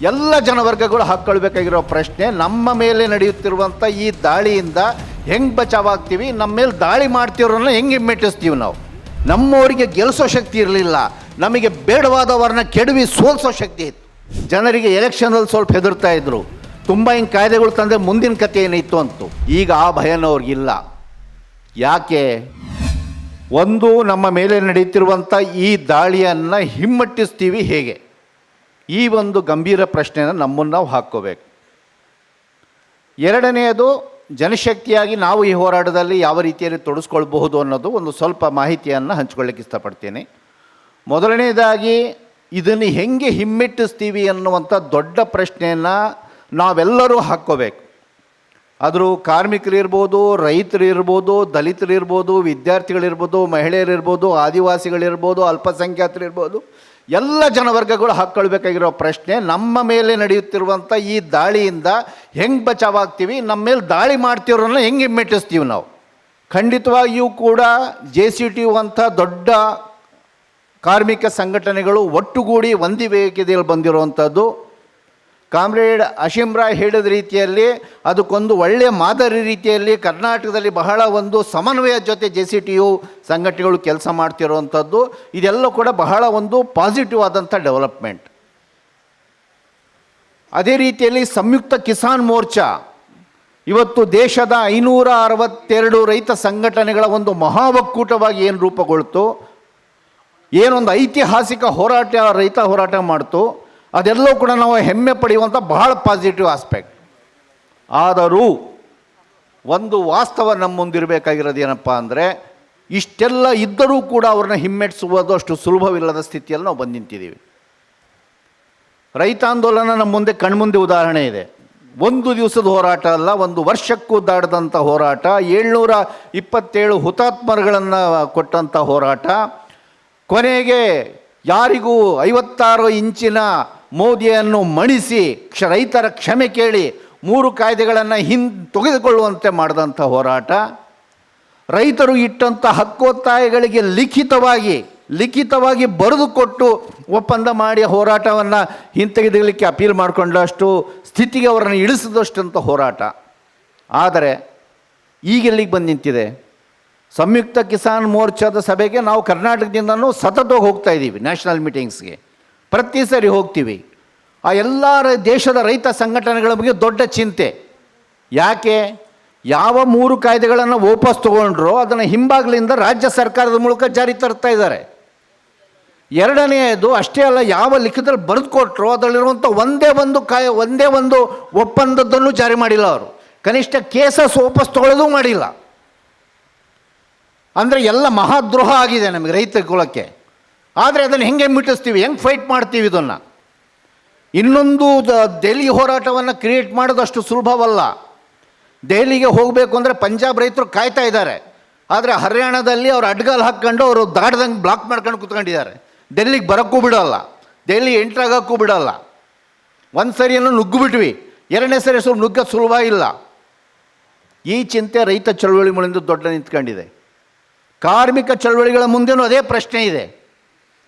ಎಲ್ಲ ಜನವರ್ಗಗಳು ಹಾಕ್ಕೊಳ್ಬೇಕಾಗಿರೋ ಪ್ರಶ್ನೆ, ನಮ್ಮ ಮೇಲೆ ನಡೆಯುತ್ತಿರುವಂಥ ಈ ದಾಳಿಯಿಂದ ಹೆಂಗೆ ಬಚಾವಾಗ್ತೀವಿ ನಮ್ಮ ಮೇಲೆ ದಾಳಿ ಮಾಡ್ತಿರೋನ್ನ ಹೆಂಗೆ ಹಿಮ್ಮೆಟ್ಟಿಸ್ತೀವಿ ನಾವು? ನಮ್ಮವರಿಗೆ ಗೆಲ್ಲಿಸೋ ಶಕ್ತಿ ಇರಲಿಲ್ಲ, ನಮಗೆ ಬೇಡವಾದವರನ್ನ ಕೆಡವಿ ಸೋಲ್ಸೋ ಶಕ್ತಿ ಇತ್ತು. ಜನರಿಗೆ ಎಲೆಕ್ಷನಲ್ಲಿ ಸ್ವಲ್ಪ ಹೆದರ್ತಾ ಇದ್ರು. ತುಂಬ ಹಿಂಗೆ ಕಾಯ್ದೆಗಳು ತಂದರೆ ಮುಂದಿನ ಕತೆ ಏನಿತ್ತು ಅಂತು. ಈಗ ಆ ಭಯನೂ ಅವ್ರಿಗಿಲ್ಲ ಯಾಕೆ? ಒಂದು, ನಮ್ಮ ಮೇಲೆ ನಡೆಯುತ್ತಿರುವಂಥ ಈ ದಾಳಿಯನ್ನು ಹಿಮ್ಮೆಟ್ಟಿಸ್ತೀವಿ ಹೇಗೆ? ಈ ಒಂದು ಗಂಭೀರ ಪ್ರಶ್ನೆಯನ್ನು ನಮ್ಮನ್ನು ನಾವು ಹಾಕ್ಕೋಬೇಕು. ಎರಡನೆಯದು, ಜನಶಕ್ತಿಯಾಗಿ ನಾವು ಈ ಹೋರಾಟದಲ್ಲಿ ಯಾವ ರೀತಿಯಲ್ಲಿ ತೊಡಸ್ಕೊಳ್ಬಹುದು ಅನ್ನೋದು ಒಂದು ಸ್ವಲ್ಪ ಮಾಹಿತಿಯನ್ನು ಹಂಚ್ಕೊಳ್ಳಿಕ್ಕೆ ಇಷ್ಟಪಡ್ತೀನಿ. ಮೊದಲನೇದಾಗಿ, ಇದನ್ನು ಹೆಂಗೆ ಹಿಮ್ಮೆಟ್ಟಿಸ್ತೀವಿ ಅನ್ನುವಂಥ ದೊಡ್ಡ ಪ್ರಶ್ನೆಯನ್ನು ನಾವೆಲ್ಲರೂ ಹಾಕ್ಕೋಬೇಕು. ಆದರೂ ಕಾರ್ಮಿಕರಿರ್ಬೋದು, ರೈತರಿರ್ಬೋದು, ದಲಿತರಿರ್ಬೋದು, ವಿದ್ಯಾರ್ಥಿಗಳಿರ್ಬೋದು, ಮಹಿಳೆಯರಿರ್ಬೋದು, ಆದಿವಾಸಿಗಳಿರ್ಬೋದು, ಅಲ್ಪಸಂಖ್ಯಾತರಿರ್ಬೋದು ಎಲ್ಲ ಜನವರ್ಗಗಳು ಹಾಕ್ಕೊಳ್ಬೇಕಾಗಿರೋ ಪ್ರಶ್ನೆ, ನಮ್ಮ ಮೇಲೆ ನಡೆಯುತ್ತಿರುವಂಥ ಈ ದಾಳಿಯಿಂದ ಹೆಂಗೆ ಬಚಾವಾಗ್ತೀವಿ, ನಮ್ಮ ಮೇಲೆ ದಾಳಿ ಮಾಡ್ತಿರೋನ್ನ ಹೆಂಗೆ ಹಿಮ್ಮೆಟ್ಟಿಸ್ತೀವಿ ನಾವು? ಖಂಡಿತವಾಗಿಯೂ ಕೂಡ ಜೆ ಸಿ ಟಿ ಯು ಅಂಥ ದೊಡ್ಡ ಕಾರ್ಮಿಕ ಸಂಘಟನೆಗಳು ಒಟ್ಟುಗೂಡಿ ಒಂದೇ ವೇದಿಕೆಯಲ್ಲಿ ಬಂದಿರುವಂಥದ್ದು. ಕಾಮ್ರೇಡ್ ಅಶೀಮ್ ರಾಯ್ ಹೇಳಿದ ರೀತಿಯಲ್ಲಿ ಅದಕ್ಕೊಂದು ಒಳ್ಳೆಯ ಮಾದರಿ ರೀತಿಯಲ್ಲಿ ಕರ್ನಾಟಕದಲ್ಲಿ ಬಹಳ ಒಂದು ಸಮನ್ವಯ ಜೊತೆ ಜೆ ಸಿ ಟಿ ಯು ಸಂಘಟನೆಗಳು ಕೆಲಸ ಮಾಡ್ತಿರುವಂಥದ್ದು. ಇದೆಲ್ಲ ಕೂಡ ಬಹಳ ಒಂದು ಪಾಸಿಟಿವ್ ಆದಂಥ ಡೆವಲಪ್ಮೆಂಟ್ ಅದೇ ರೀತಿಯಲ್ಲಿ ಸಂಯುಕ್ತ ಕಿಸಾನ್ ಮೋರ್ಚಾ. ಇವತ್ತು ದೇಶದ ಐನೂರ ಅರವತ್ತೆರಡು ರೈತ ಸಂಘಟನೆಗಳ ಒಂದು ಮಹಾ ಒಕ್ಕೂಟವಾಗಿ ಏನು ರೂಪುಗೊಳ್ತು? ಏನೊಂದು ಐತಿಹಾಸಿಕ ಹೋರಾಟ, ರೈತ ಹೋರಾಟ ಮಾಡ್ತು. ಅದೆಲ್ಲವೂ ಕೂಡ ನಾವು ಹೆಮ್ಮೆ ಪಡೆಯುವಂಥ ಬಹಳ ಪಾಸಿಟಿವ್ ಆಸ್ಪೆಕ್ಟ್ ಆದರೂ ಒಂದು ವಾಸ್ತವ ನಮ್ಮ ಮುಂದಿರಬೇಕಾಗಿರೋದು ಏನಪ್ಪ ಅಂದರೆ, ಇಷ್ಟೆಲ್ಲ ಇದ್ದರೂ ಕೂಡ ಅವ್ರನ್ನ ಹಿಮ್ಮೆಟ್ಟಿಸುವುದು ಅಷ್ಟು ಸುಲಭವಿಲ್ಲದ ಸ್ಥಿತಿಯಲ್ಲಿ ನಾವು ಬಂದು ನಿಂತಿದ್ದೀವಿ. ರೈತಾಂದೋಲನ ನಮ್ಮ ಮುಂದೆ ಕಣ್ಮುಂದೆ ಉದಾಹರಣೆ ಇದೆ. ಒಂದು ದಿವಸದ ಹೋರಾಟ ಅಲ್ಲ, ಒಂದು ವರ್ಷಕ್ಕೂ ದಾಟದಂಥ ಹೋರಾಟ, ಏಳ್ನೂರ ಇಪ್ಪತ್ತೇಳು ಹುತಾತ್ಮರುಗಳನ್ನು ಕೊಟ್ಟಂಥ ಹೋರಾಟ, ಕೊನೆಗೆ ಯಾರಿಗೂ ಐವತ್ತಾರು ಇಂಚಿನ ಮೋದಿಯನ್ನು ಮಣಿಸಿ ಕ್ಷ ರೈತರ ಕ್ಷಮೆ ಕೇಳಿ ಮೂರು ಕಾಯ್ದೆಗಳನ್ನು ಹಿಂ ತೆಗೆದುಕೊಳ್ಳುವಂತೆ ಮಾಡಿದಂಥ ಹೋರಾಟ. ರೈತರು ಇಟ್ಟಂಥ ಹಕ್ಕೊತ್ತಾಯಗಳಿಗೆ ಲಿಖಿತವಾಗಿ ಲಿಖಿತವಾಗಿ ಬರೆದುಕೊಟ್ಟು ಒಪ್ಪಂದ ಮಾಡಿ ಹೋರಾಟವನ್ನು ಹಿಂತೆಗೆದಲಿಕ್ಕೆ ಅಪೀಲ್ ಮಾಡಿಕೊಂಡಷ್ಟು ಸ್ಥಿತಿಗೆ ಅವರನ್ನು ಇಳಿಸಿದಷ್ಟಂಥ ಹೋರಾಟ. ಆದರೆ ಈಗೆಲ್ಲಿಗೆ ಬಂದು ನಿಂತಿದೆ? ಸಂಯುಕ್ತ ಕಿಸಾನ್ ಮೋರ್ಚಾದ ಸಭೆಗೆ ನಾವು ಕರ್ನಾಟಕದಿಂದನೂ ಸತತವಾಗಿ ಹೋಗ್ತಾ ಇದ್ದೀವಿ ನ್ಯಾಷನಲ್ ಮೀಟಿಂಗ್ಸ್ಗೆ. ಪ್ರತಿ ಸರಿ ಹೋಗ್ತೀವಿ. ಆ ಎಲ್ಲ ದೇಶದ ರೈತ ಸಂಘಟನೆಗಳ ಬಗ್ಗೆ ದೊಡ್ಡ ಚಿಂತೆ. ಯಾಕೆ? ಯಾವ ಮೂರು ಕಾಯ್ದೆಗಳನ್ನು ವಾಪಸ್ ತಗೊಂಡ್ರೋ ಅದನ್ನು ಹಿಂಬಾಗ್ಲಿಂದ ರಾಜ್ಯ ಸರ್ಕಾರದ ಮೂಲಕ ಜಾರಿ ತರ್ತಾ ಇದ್ದಾರೆ. ಎರಡನೆಯದು ಅಷ್ಟೇ ಅಲ್ಲ, ಯಾವ ಲಿಖಿತದಲ್ಲಿ ಬರೆದು ಕೊಟ್ಟರು ಅದರಲ್ಲಿರುವಂಥ ಒಂದೇ ಒಂದು ಕಾಯ, ಒಂದೇ ಒಂದು ಒಪ್ಪಂದದ್ದನ್ನು ಜಾರಿ ಮಾಡಿಲ್ಲ ಅವರು. ಕನಿಷ್ಠ ಕೇಸಸ್ ವಾಪಸ್ ತಗೊಳ್ಳೋದು ಮಾಡಿಲ್ಲ. ಅಂದರೆ ಎಲ್ಲ ಮಹಾದ್ರೋಹ ಆಗಿದೆ ನಮಗೆ ರೈತ ಕುಲಕ್ಕೆ. ಆದರೆ ಅದನ್ನು ಹೆಂಗೆ ಮಿಟ್ಟಿಸ್ತೀವಿ? ಹೆಂಗೆ ಫೈಟ್ ಮಾಡ್ತೀವಿ ಇದನ್ನು? ಇನ್ನೊಂದು ದೆಹಲಿ ಹೋರಾಟವನ್ನು ಕ್ರಿಯೇಟ್ ಮಾಡೋದಷ್ಟು ಸುಲಭವಲ್ಲ. ದೆಹಲಿಗೆ ಹೋಗಬೇಕು ಅಂದರೆ ಪಂಜಾಬ್ ರೈತರು ಕಾಯ್ತಾ ಇದ್ದಾರೆ. ಆದರೆ ಹರಿಯಾಣದಲ್ಲಿ ಅವ್ರು ಅಡ್ಗಾಲ್ ಹಾಕ್ಕೊಂಡು ಅವರು ದಾಡ್ದಂಗೆ ಬ್ಲಾಕ್ ಮಾಡ್ಕೊಂಡು ಕುತ್ಕೊಂಡಿದ್ದಾರೆ. ಡೆಲ್ಲಿಗೆ ಬರೋಕ್ಕೂ ಬಿಡೋಲ್ಲ. ದೆಹಲಿ ಎಂಟ್ರಾಗೋಕ್ಕೂ ಬಿಡೋಲ್ಲ. ಒಂದು ಸರಿಯನ್ನು ನುಗ್ಗಿಬಿಟ್ವಿ. ಎರಡನೇ ಸರಿ ಸ್ವಲ್ಪ ನುಗ್ಗ ಸುಲಭ ಇಲ್ಲ. ಈ ಚಿಂತೆ ರೈತ ಚಳವಳಿ ದೊಡ್ಡ ನಿಂತ್ಕೊಂಡಿದೆ. ಕಾರ್ಮಿಕ ಚಳವಳಿಗಳ ಮುಂದೆನೂ ಅದೇ ಪ್ರಶ್ನೆ ಇದೆ.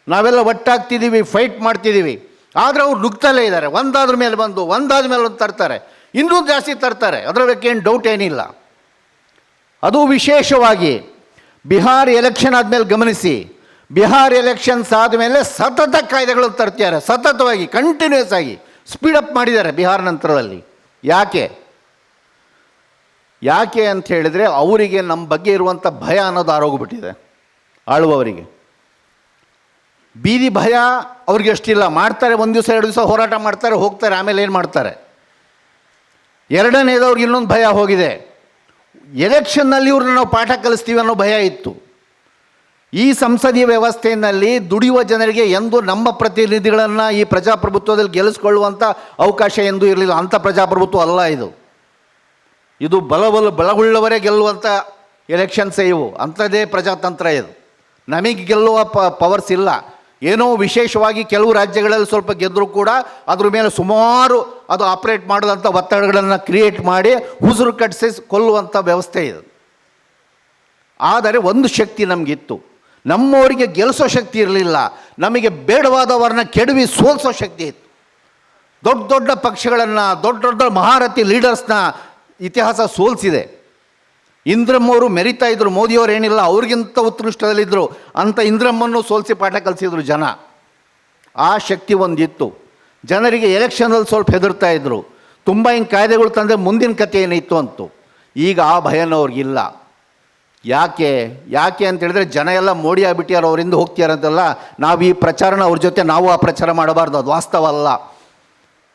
ನಾವೆಲ್ಲ ಒಟ್ಟಾಗ್ತಿದ್ದೀವಿ ಫೈಟ್ ಮಾಡ್ತಿದ್ದೀವಿ. ಆದರೆ ಅವ್ರು ನುಗ್ತಲೇ ಇದ್ದಾರೆ. ಒಂದಾದ್ರ ಮೇಲೆ ಬಂದು, ಒಂದಾದ ಮೇಲೆ ಒಂದು ತರ್ತಾರೆ. ಇನ್ನೂ ಜಾಸ್ತಿ ತರ್ತಾರೆ. ಅದರ ಬಗ್ಗೆ ಏನು ಡೌಟ್ ಏನಿಲ್ಲ. ಅದು ವಿಶೇಷವಾಗಿ ಬಿಹಾರ್ ಎಲೆಕ್ಷನ್ ಆದಮೇಲೆ ಗಮನಿಸಿ. ಬಿಹಾರ್ ಎಲೆಕ್ಷನ್ಸ್ ಆದಮೇಲೆ ಸತತ ಕಾಯ್ದೆಗಳು ತರ್ತಿದ್ದಾರೆ. ಸತತವಾಗಿ ಕಂಟಿನ್ಯೂಸ್ ಆಗಿ ಸ್ಪೀಡಪ್ ಮಾಡಿದ್ದಾರೆ ಬಿಹಾರ್ ನಂತರದಲ್ಲಿ. ಯಾಕೆ? ಯಾಕೆ ಅಂತ ಹೇಳಿದರೆ ಅವರಿಗೆ ನಮ್ಮ ಬಗ್ಗೆ ಇರುವಂಥ ಭಯ ಅನ್ನೋದು ಆರೋಗ್ಬಿಟ್ಟಿದೆ. ಆಳುವವರಿಗೆ. ಬೀದಿ ಭಯ ಅವ್ರಿಗೆ ಅಷ್ಟಿಲ್ಲ. ಮಾಡ್ತಾರೆ, ಒಂದು ದಿವಸ, ಎರಡು ದಿವಸ ಹೋರಾಟ ಮಾಡ್ತಾರೆ, ಹೋಗ್ತಾರೆ, ಆಮೇಲೆ ಏನು ಮಾಡ್ತಾರೆ? ಎರಡನೇದು ಅವ್ರಿಗೆ ಇನ್ನೊಂದು ಭಯ ಹೋಗಿದೆ. ಎಲೆಕ್ಷನ್ನಲ್ಲಿ ಇವ್ರನ್ನ ನಾವು ಪಾಠ ಕಲಿಸ್ತೀವಿ ಅನ್ನೋ ಭಯ ಇತ್ತು. ಈ ಸಂಸದೀಯ ವ್ಯವಸ್ಥೆಯಲ್ಲಿ ದುಡಿಯುವ ಜನರಿಗೆ ಎಂದು ನಮ್ಮ ಪ್ರತಿನಿಧಿಗಳನ್ನು ಈ ಪ್ರಜಾಪ್ರಭುತ್ವದಲ್ಲಿ ಗೆಲ್ಲಿಸ್ಕೊಳ್ಳುವಂಥ ಅವಕಾಶ ಎಂದೂ ಇರಲಿಲ್ಲ. ಅಂಥ ಪ್ರಜಾಪ್ರಭುತ್ವ ಅಲ್ಲ ಇದು. ಇದು ಬಲಬಲ ಬಲಗುಳ್ಳವರೇ ಗೆಲ್ಲುವಂಥ ಎಲೆಕ್ಷನ್ಸೇ ಇವು. ಅಂಥದ್ದೇ ಪ್ರಜಾತಂತ್ರ ಇದು. ನಮಗೆ ಗೆಲ್ಲುವ ಪ ಪವರ್ಸ್ ಇಲ್ಲ. ಏನೋ ವಿಶೇಷವಾಗಿ ಕೆಲವು ರಾಜ್ಯಗಳಲ್ಲಿ ಸ್ವಲ್ಪ ಗೆದ್ದರೂ ಕೂಡ ಅದ್ರ ಮೇಲೆ ಸುಮಾರು ಅದು ಆಪ್ರೇಟ್ ಮಾಡಿದಂಥ ಒತ್ತಡಗಳನ್ನು ಕ್ರಿಯೇಟ್ ಮಾಡಿ ಉಸಿರು ಕಟ್ಟಿಸಿ ಕೊಲ್ಲುವಂಥ ವ್ಯವಸ್ಥೆ ಇದೆ. ಆದರೆ ಒಂದು ಶಕ್ತಿ ನಮಗಿತ್ತು. ನಮ್ಮವರಿಗೆ ಗೆಲ್ಲಿಸೋ ಶಕ್ತಿ ಇರಲಿಲ್ಲ. ನಮಗೆ ಬೇಡವಾದವರನ್ನ ಕೆಡವಿ ಸೋಲಿಸೋ ಶಕ್ತಿ ಇತ್ತು. ದೊಡ್ಡ ದೊಡ್ಡ ಪಕ್ಷಗಳನ್ನು, ದೊಡ್ಡ ದೊಡ್ಡ ಮಹಾರಥಿ ಲೀಡರ್ಸ್ನ ಇತಿಹಾಸ ಸೋಲಿಸಿದೆ. ಇಂದ್ರಮ್ಮವರು ಮೆರಿತಾ ಇದ್ರು, ಮೋದಿಯವರು ಏನಿಲ್ಲ, ಅವ್ರಿಗಿಂತ ಉತ್ಕೃಷ್ಟದಲ್ಲಿದ್ದರು ಅಂತ ಇಂದ್ರಮ್ಮನ್ನು ಸೋಲಿಸಿ ಪಾಠ ಕಲಿಸಿದ್ರು ಜನ. ಆ ಶಕ್ತಿ ಒಂದಿತ್ತು. ಜನರಿಗೆ ಎಲೆಕ್ಷನಲ್ಲಿ ಸ್ವಲ್ಪ ಹೆದರ್ತಾ ಇದ್ರು. ತುಂಬ ಹಿಂಗೆ ಕಾಯ್ದೆಗಳು ತಂದರೆ ಮುಂದಿನ ಕತೆ ಏನಿತ್ತು ಅಂತು. ಈಗ ಆ ಭಯನೂ ಅವ್ರಿಗಿಲ್ಲ. ಯಾಕೆ ಯಾಕೆ ಅಂತ ಹೇಳಿದ್ರೆ ಜನ ಎಲ್ಲ ಮೋಡಿ ಆಗ್ಬಿಟ್ಟಿಯಾರ ಅವರಿಂದ ಹೋಗ್ತೀಯಾರಂತಲ್ಲ ನಾವು ಈ ಪ್ರಚಾರನ ಅವ್ರ ಜೊತೆ ನಾವು ಆ ಪ್ರಚಾರ ಮಾಡಬಾರ್ದು, ಅದು ವಾಸ್ತವ ಅಲ್ಲ.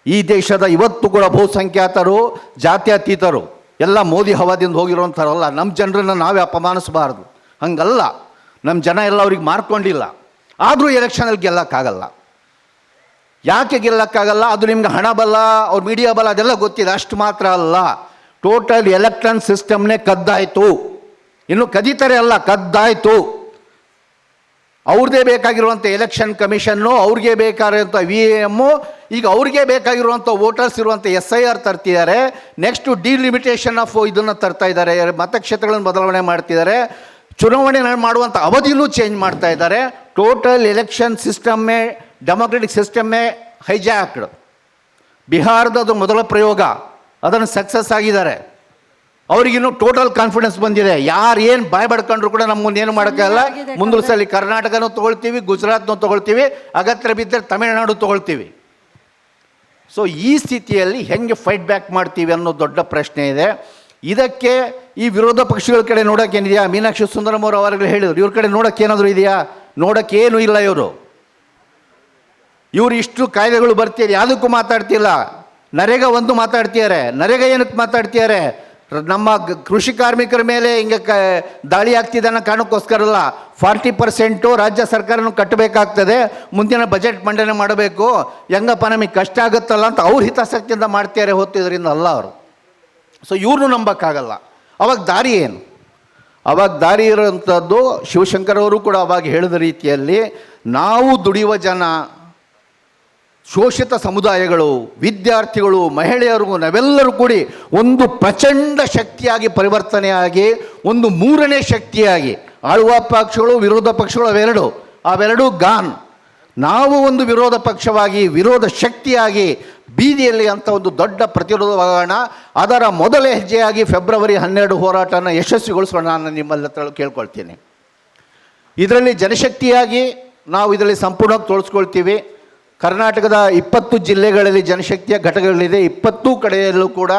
ಈ ದೇಶದ ಇವತ್ತು ಕೂಡ ಬಹುಸಂಖ್ಯಾತರು, ಜಾತ್ಯತೀತರು. ಎಲ್ಲ ಮೋದಿ ಹವಾದಿಂದ ಹೋಗಿರೋಂಥವ್ರಲ್ಲ ನಮ್ಮ ಜನರನ್ನು ನಾವೇ ಅಪಮಾನಿಸಬಾರ್ದು. ಹಂಗಲ್ಲ. ನಮ್ಮ ಜನ ಎಲ್ಲ ಅವ್ರಿಗೆ ಮಾರ್ಕೊಂಡಿಲ್ಲ. ಆದರೂ ಎಲೆಕ್ಷನಲ್ಲಿ ಗೆಲ್ಲಕ್ಕಾಗಲ್ಲ. ಯಾಕೆ ಗೆಲ್ಲಕ್ಕಾಗಲ್ಲ? ಅದು ನಿಮ್ಗೆ ಹಣ ಬಲ, ಅವ್ರ ಮೀಡಿಯಾ ಬಲ, ಅದೆಲ್ಲ ಗೊತ್ತಿದೆ. ಅಷ್ಟು ಮಾತ್ರ ಅಲ್ಲ. ಟೋಟಲ್ ಎಲೆಕ್ಟ್ರಾನ್ ಸಿಸ್ಟಮ್ನೇ ಕದ್ದಾಯಿತು. ಇನ್ನು ಕದೀತಾರೆ ಅಲ್ಲ, ಕದ್ದಾಯಿತು. ಅವ್ರದ್ದೇ ಬೇಕಾಗಿರುವಂಥ ಎಲೆಕ್ಷನ್ ಕಮಿಷನ್ನು ಅವ್ರಿಗೆ ಬೇಕಾಗಿರುವಂಥ ವಿ ಎಮ್ಮು ಈಗ ಅವ್ರಿಗೆ ಬೇಕಾಗಿರುವಂಥ ವೋಟರ್ಸ್ ಇರುವಂಥ ಎಸ್ ಐ ಆರ್ ತರ್ತಿದ್ದಾರೆ. ನೆಕ್ಸ್ಟು ಡಿಲಿಮಿಟೇಷನ್ ಆಫ್ ಇದನ್ನು ತರ್ತಾ ಇದ್ದಾರೆ. ಮತಕ್ಷೇತ್ರಗಳನ್ನು ಬದಲಾವಣೆ ಮಾಡ್ತಿದ್ದಾರೆ. ಚುನಾವಣೆ ಮಾಡುವಂಥ ಅವಧಿನೂ ಚೇಂಜ್ ಮಾಡ್ತಾ ಇದ್ದಾರೆ. ಟೋಟಲ್ ಎಲೆಕ್ಷನ್ ಸಿಸ್ಟಮ್ಮೇ ಡೆಮೊಕ್ರೆಟಿಕ್ ಸಿಸ್ಟಮ್ಮೇ ಹೈಜಾಕ್ಡ್ ಬಿಹಾರದ ಅದು ಮೊದಲ ಪ್ರಯೋಗ. ಅದನ್ನು ಸಕ್ಸಸ್ ಆಗಿದ್ದಾರೆ. ಅವ್ರಿಗಿನ್ನೂ ಟೋಟಲ್ ಕಾನ್ಫಿಡೆನ್ಸ್ ಬಂದಿದೆ. ಯಾರು ಏನು ಬಾಯ್ ಬಡ್ಕೊಂಡ್ರು ಕೂಡ ನಮ್ಮ ಮುಂದೆ ಏನು ಮಾಡೋಕ್ಕಲ್ಲ ಮುಂದುವರಿಸಲಿ ಸಲ ಕರ್ನಾಟಕನೂ ತೊಗೊಳ್ತೀವಿ ಗುಜರಾತ್ನೂ ತಗೊಳ್ತೀವಿ ಅಗತ್ಯ ಬಿದ್ದರೆ ತಮಿಳುನಾಡು ತಗೊಳ್ತೀವಿ. ಸೊ ಈ ಸ್ಥಿತಿಯಲ್ಲಿ ಹೆಂಗೆ ಫೈಟ್ ಬ್ಯಾಕ್ ಮಾಡ್ತೀವಿ ಅನ್ನೋ ದೊಡ್ಡ ಪ್ರಶ್ನೆ ಇದೆ. ಇದಕ್ಕೆ ಈ ವಿರೋಧ ಪಕ್ಷಗಳ ಕಡೆ ನೋಡೋಕ್ಕೇನಿದೆಯಾ ಮೀನಾಕ್ಷಿ ಸುಂದರಮ್ ಅವರು ಅವಾಗಲೇ ಹೇಳಿದರು. ಇವ್ರ ಕಡೆ ನೋಡೋಕ್ಕೇನಾದರೂ ಇದೆಯಾ? ನೋಡೋಕ್ಕೇನು ಇಲ್ಲ ಇವರು. ಇವರು ಇಷ್ಟು ಕಾಯ್ದೆಗಳು ಬರ್ತಿದೆ. ಯಾವುದಕ್ಕೂ ಮಾತಾಡ್ತಿಲ್ಲ. ನರೇಗಾ ಒಂದು ಮಾತಾಡ್ತಿದ್ದಾರೆ. ನರೇಗಾ ಏನಕ್ಕೆ ಮಾತಾಡ್ತಿದ್ದಾರೆ? ನಮ್ಮ ಕೃಷಿ ಕಾರ್ಮಿಕರ ಮೇಲೆ ಹಿಂಗೆ ಕ ದಾಳಿ ಆಗ್ತಿದೆ ಅನ್ನೋ ಕಾರಣಕ್ಕೋಸ್ಕರ ಅಲ್ಲ ಫಾರ್ಟಿ ಪರ್ಸೆಂಟು ರಾಜ್ಯ ಸರ್ಕಾರನೂ ಕಟ್ಟಬೇಕಾಗ್ತದೆ, ಮುಂದಿನ ಬಜೆಟ್ ಮಂಡನೆ ಮಾಡಬೇಕು. ಹೆಂಗಪ್ಪ, ನಮಗೆ ಕಷ್ಟ ಆಗುತ್ತಲ್ಲ ಅಂತ ಅವ್ರ ಹಿತಾಸಕ್ತಿಯಿಂದ ಮಾಡ್ತಾರೆ ಹೊತ್ತು ಅಲ್ಲ ಅವರು. ಸೊ ಇವ್ರನ್ನೂ ನಂಬೋಕ್ಕಾಗಲ್ಲ. ಅವಾಗ ದಾರಿ ಏನು? ಅವಾಗ ದಾರಿ ಇರೋಂಥದ್ದು ಶಿವಶಂಕರವರು ಕೂಡ ಅವಾಗ ಹೇಳಿದ ರೀತಿಯಲ್ಲಿ, ನಾವು ದುಡಿಯುವ ಜನ ಶೋಷಿತ ಸಮುದಾಯಗಳು, ವಿದ್ಯಾರ್ಥಿಗಳು, ಮಹಿಳೆಯರು ನಾವೆಲ್ಲರೂ ಕೂಡಿ ಒಂದು ಪ್ರಚಂಡ ಶಕ್ತಿಯಾಗಿ, ಪರಿವರ್ತನೆಯಾಗಿ, ಒಂದು ಮೂರನೇ ಶಕ್ತಿಯಾಗಿ, ಆಳುವ ಪಕ್ಷಗಳು, ವಿರೋಧ ಪಕ್ಷಗಳು ಅವೆರಡು. ಅವೆರಡೂ ಗಾನ್. ನಾವು ಒಂದು ವಿರೋಧ ಪಕ್ಷವಾಗಿ, ವಿರೋಧ ಶಕ್ತಿಯಾಗಿ, ಬೀದಿಯಲ್ಲಿ ಅಂತ ಒಂದು ದೊಡ್ಡ ಪ್ರತಿರೋಧವಾಗೋಣ. ಅದರ ಮೊದಲ ಹೆಜ್ಜೆಯಾಗಿ ಫೆಬ್ರವರಿ ಹನ್ನೆರಡು ಹೋರಾಟನ ಯಶಸ್ವಿಗೊಳಿಸೋಣ ನಾನು ನಿಮ್ಮಲ್ಲಿ ಹತ್ರ ಕೇಳ್ಕೊಳ್ತೀನಿ. ಇದರಲ್ಲಿ ಜನಶಕ್ತಿಯಾಗಿ ನಾವು ಇದರಲ್ಲಿ ಸಂಪೂರ್ಣವಾಗಿ ತೋರಿಸ್ಕೊಳ್ತೀವಿ. ಕರ್ನಾಟಕದ ಇಪ್ಪತ್ತು ಜಿಲ್ಲೆಗಳಲ್ಲಿ ಜನಶಕ್ತಿಯ ಘಟಕಗಳಿದೆ. ಇಪ್ಪತ್ತು ಕಡೆಯಲ್ಲೂ ಕೂಡ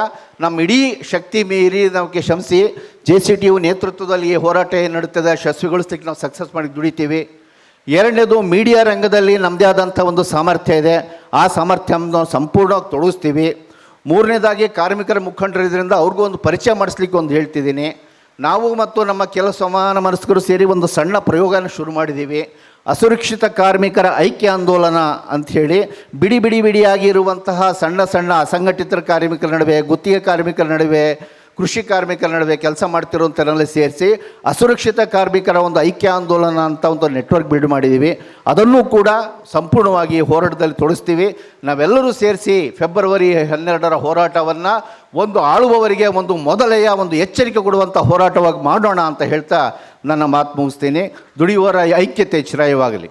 ನಮ್ಮ ಇಡೀ ಶಕ್ತಿ ಮೀರಿ ನಮಗೆ ಶ್ರಮಿಸಿ ಜೆ ಸಿ ಟಿ ಯು ನೇತೃತ್ವದಲ್ಲಿ ಈ ಹೋರಾಟ ಏನು ನಡೀತದೆ ಯಶಸ್ವಿಗೊಳಿಸ್ಲಿಕ್ಕೆ ನಾವು ಸಕ್ಸಸ್ ಮಾಡಿ ದುಡಿತೀವಿ. ಎರಡನೇದು ಮೀಡಿಯಾ ರಂಗದಲ್ಲಿ ನಮ್ಮದೇ ಆದಂಥ ಒಂದು ಸಾಮರ್ಥ್ಯ ಇದೆ. ಆ ಸಾಮರ್ಥ್ಯವನ್ನು ನಾವು ಸಂಪೂರ್ಣವಾಗಿ ತೊಡಗಿಸ್ತೀವಿ. ಮೂರನೇದಾಗಿ ಕಾರ್ಮಿಕರ ಮುಖಂಡರಿದ್ದರಿಂದ ಅವ್ರಿಗೂ ಒಂದು ಪರಿಚಯ ಮಾಡಿಸ್ಲಿಕ್ಕೆ ಒಂದು ಹೇಳ್ತಿದ್ದೀನಿ. ನಾವು ಮತ್ತು ನಮ್ಮ ಕೆಲ ಸಮಾನ ಮನಸ್ಕರು ಸೇರಿ ಒಂದು ಸಣ್ಣ ಪ್ರಯೋಗನ ಶುರು ಮಾಡಿದ್ದೀವಿ. ಅಸುರಕ್ಷಿತ ಕಾರ್ಮಿಕರ ಐಕ್ಯ ಆಂದೋಲನ ಅಂಥೇಳಿ ಬಿಡಿ ಬಿಡಿ ಬಿಡಿಯಾಗಿರುವಂತಹ ಸಣ್ಣ ಸಣ್ಣ ಅಸಂಘಟಿತ ಕಾರ್ಮಿಕರ ನಡುವೆ, ಗುತ್ತಿಗೆ ಕಾರ್ಮಿಕರ ನಡುವೆ ಕೃಷಿ ಕಾರ್ಮಿಕರ ನಡುವೆ ಕೆಲಸ ಮಾಡ್ತಿರೋಂಥನ್ನೆಲ್ಲ ಸೇರಿಸಿ ಅಸುರಕ್ಷಿತ ಕಾರ್ಮಿಕರ ಒಂದು ಐಕ್ಯ ಆಂದೋಲನ ಅಂತ ಒಂದು ನೆಟ್ವರ್ಕ್ ಬಿಲ್ಡ್ ಮಾಡಿದ್ದೀವಿ ಅದನ್ನು ಕೂಡ ಸಂಪೂರ್ಣವಾಗಿ ಹೋರಾಟದಲ್ಲಿ ತೊಡಸ್ತೀವಿ. ನಾವೆಲ್ಲರೂ ಸೇರಿಸಿ ಫೆಬ್ರವರಿ ಹನ್ನೆರಡರ ಹೋರಾಟವನ್ನು ಒಂದು ಆಳುವವರಿಗೆ ಒಂದು ಮೊದಲೆಯ ಒಂದು ಎಚ್ಚರಿಕೆ ಕೊಡುವಂಥ ಹೋರಾಟವಾಗಿ ಮಾಡೋಣ ಅಂತ ಹೇಳ್ತಾ ನನ್ನ ಮಾತು ಮುಗಿಸ್ತೀನಿ. ದುಡಿಯುವರ ಐಕ್ಯತೆ ಚಿರಾಯವಾಗಲಿ.